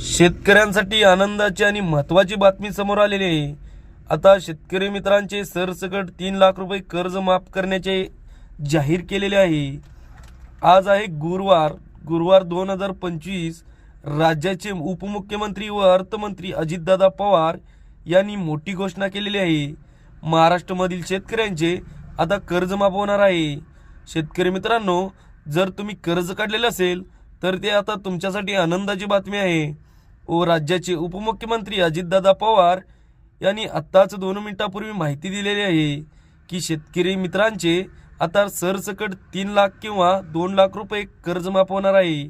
शेतकऱ्यांसाठी आनंदाची आणि महत्त्वाची बातमी समोर आलेली आहे. आता शेतकरी मित्रांचे सरसकट तीन लाख रुपये कर्ज माफ करण्याचे जाहीर केलेले आहे. आज आहे गुरुवार. गुरुवार दोन हजार पंचवीस. राज्याचे उपमुख्यमंत्री व अर्थमंत्री अजितदादा पवार यांनी मोठी घोषणा केलेली आहे. महाराष्ट्रामधील शेतकऱ्यांचे आता कर्ज माफ होणार आहे. शेतकरी मित्रांनो जर तुम्ही कर्ज काढलेलं असेल तर ते आता तुमच्यासाठी आनंदाची बातमी आहे. व राज्याचे उपमुख्यमंत्री अजितदादा पवार यांनी आत्ताच दोन मिनिटापूर्वी माहिती दिलेली आहे की शेतकरी मित्रांचे आता सरसकट तीन लाख किंवा दोन लाख रुपये कर्ज माफ होणार आहे.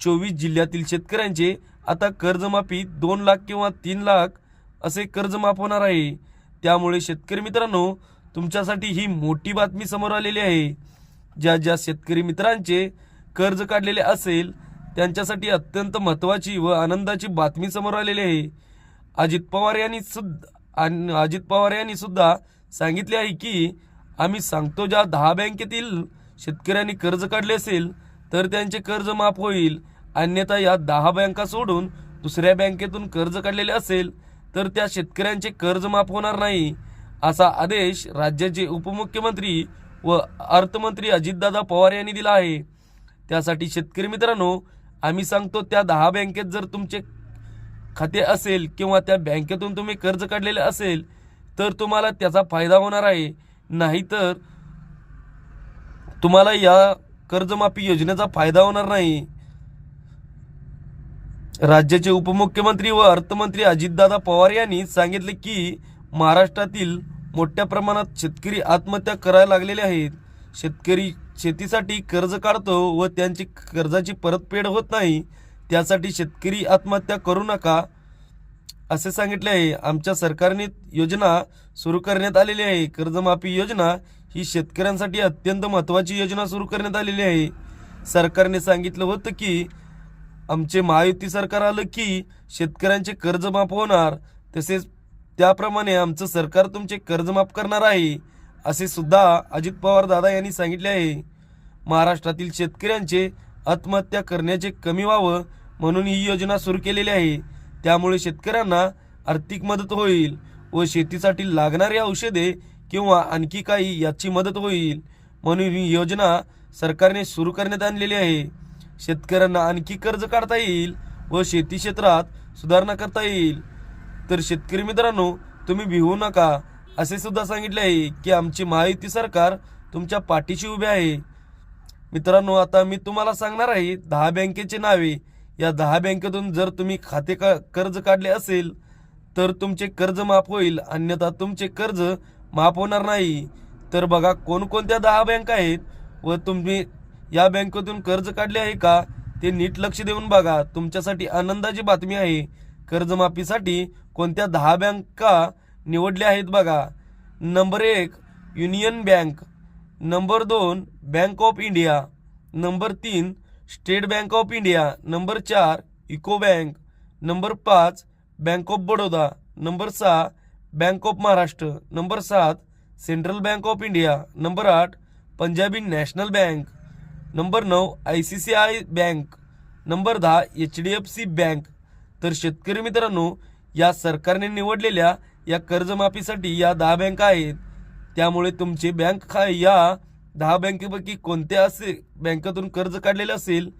चोवीस जिल्ह्यातील शेतकऱ्यांचे आता कर्जमाफी दोन लाख किंवा तीन लाख असे कर्ज माफ होणार आहे. त्यामुळे शेतकरी मित्रांनो तुमच्यासाठी ही मोठी बातमी समोर आलेली आहे. ज्या ज्या शेतकरी मित्रांचे कर्ज काढलेले असेल त्यांच्यासाठी अत्यंत महत्त्वाची व आनंदाची बातमी समोर आलेली आहे. अजित पवार यांनी सुद्धा आणि अजित पवार यांनी सुद्धा सांगितले आहे की आम्ही सांगतो ज्या दहा बँकेतील शेतकऱ्यांनी कर्ज काढले असेल तर त्यांचे कर्ज माफ होईल. अन्यथा या दहा बँका सोडून दुसऱ्या बँकेतून कर्ज काढलेले असेल तर त्या शेतकऱ्यांचे कर्ज माफ होणार नाही असा आदेश राज्याचे उपमुख्यमंत्री व अर्थमंत्री अजितदादा पवार यांनी दिला आहे. त्यासाठी शेतकरी मित्रांनो आम्ही सांगतो त्या दहा बँकेत जर तुमचे खाते असेल किंवा त्या बँकेतून तुम्ही कर्ज काढलेले असेल तर तुम्हाला त्याचा फायदा होणार आहे. नाहीतर तुम्हाला या कर्जमाफी योजनेचा फायदा होणार नाही. राज्याचे उपमुख्यमंत्री व अर्थमंत्री अजितदादा पवार यांनी सांगितले की महाराष्ट्रातील मोठ्या प्रमाणात शेतकरी आत्महत्या करायला लागलेले आहेत. शेतकरी शेतीसाठी कर्ज काढतो व त्यांची कर्जाची परतफेड होत नाही त्यासाठी शेतकरी आत्महत्या करू नका असे सांगितले आहे. आमच्या सरकारने योजना सुरू करण्यात आलेली आहे. कर्जमाफी योजना ही शेतकऱ्यांसाठी अत्यंत महत्त्वाची योजना सुरू करण्यात आलेली आहे. सरकारने सांगितलं होतं की आमचे महायुती सरकार आलं की शेतकऱ्यांचे कर्ज माफ होणार. तसेच त्याप्रमाणे आमचं सरकार तुमचे कर्ज माफ करणार आहे. असे सुद्धा अजित पवार दादा यांनी सांगितले आहे. महाराष्ट्रातील शेतकऱ्यांचे आत्महत्या करण्याचे कमी व्हावं म्हणून ही योजना सुरू केलेली आहे. त्यामुळे शेतकऱ्यांना आर्थिक मदत होईल व शेतीसाठी लागणारी औषधे किंवा आणखी काही याची मदत होईल म्हणून ही योजना सरकारने सुरू करण्यात आणलेली आहे. शेतकऱ्यांना आणखी कर्ज काढता येईल व शेती क्षेत्रात सुधारणा करता येईल. तर शेतकरी मित्रांनो तुम्ही भिवू नका. असे सुद्धा सांगितले आहे की आमची महायुती सरकार तुमच्या पाठीशी उभे आहे. मित्रांनो आता मी तुम्हाला सांगणार आहे दहा बँकेचे नावे. या दहा बँकेतून जर तुम्ही खाते का कर्ज काढले असेल तर तुमचे कर्ज माफ होईल. अन्यथा तुमचे कर्ज माफ होणार नाही. तर बघा कोणकोणत्या दहा बँका आहेत व तुम्ही या बँकेतून कर्ज काढले आहे का ते नीट लक्ष देऊन बघा. तुमच्यासाठी आनंदाची बातमी आहे. कर्जमाफीसाठी कोणत्या दहा बँका निवडल्या आहेत बघा. नंबर एक युनियन बँक नंबर दोन बँक ऑफ इंडिया नंबर तीन state bank of India number चार इको बँक नंबर पाच बँक ऑफ बडोदा नंबर सहा बँक ऑफ महाराष्ट्र नंबर सात central bank of India number आठ पंजाबी नॅशनल बँक नंबर नऊ I C C I bank number दहा H D F C bank तर शेतकरी मित्रांनो या सरकारने निवडलेल्या या कर्जमाफीसाठी या दहा बँका आहेत. त्यामुळे तुमचे बँक खा या दहा बँकेपैकी कोणत्या असे बँकेतून कर्ज काढलेले असेल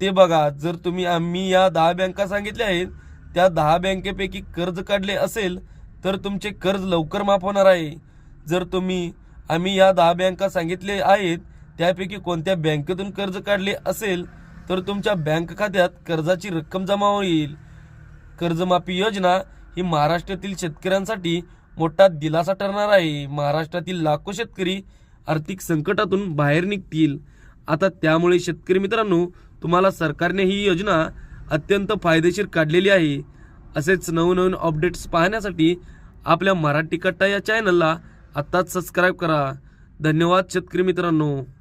ते बघा. जर तुम्ही आम्ही या दहा बँका सांगितल्या आहेत त्या दहा बँकेपैकी कर्ज काढले असेल तर तुमचे कर्ज लवकर माफ होणार आहे. जर तुम्ही आम्ही या दहा बँका सांगितले आहेत त्यापैकी कोणत्या बँकेतून कर्ज काढले असेल तर तुमच्या बँक खात्यात कर्जाची रक्कम जमा होईल. कर्जमाफी योजना ही महाराष्ट्रातील शेतकऱ्यांसाठी मोठा दिलासा ठरणार आहे. महाराष्ट्रातील लाखो शेतकरी आर्थिक संकटातून बाहेर निघतील. आता त्यामुळे शेतकरी मित्रांनो तुम्हाला सरकारने ही योजना अत्यंत फायदेशीर काढलेली आहे. असेच नवनवीन अपडेट्स पाहण्यासाठी आपल्या मराठी कट्टा या चॅनलला आत्ताच सबस्क्राईब करा. धन्यवाद शेतकरी मित्रांनो.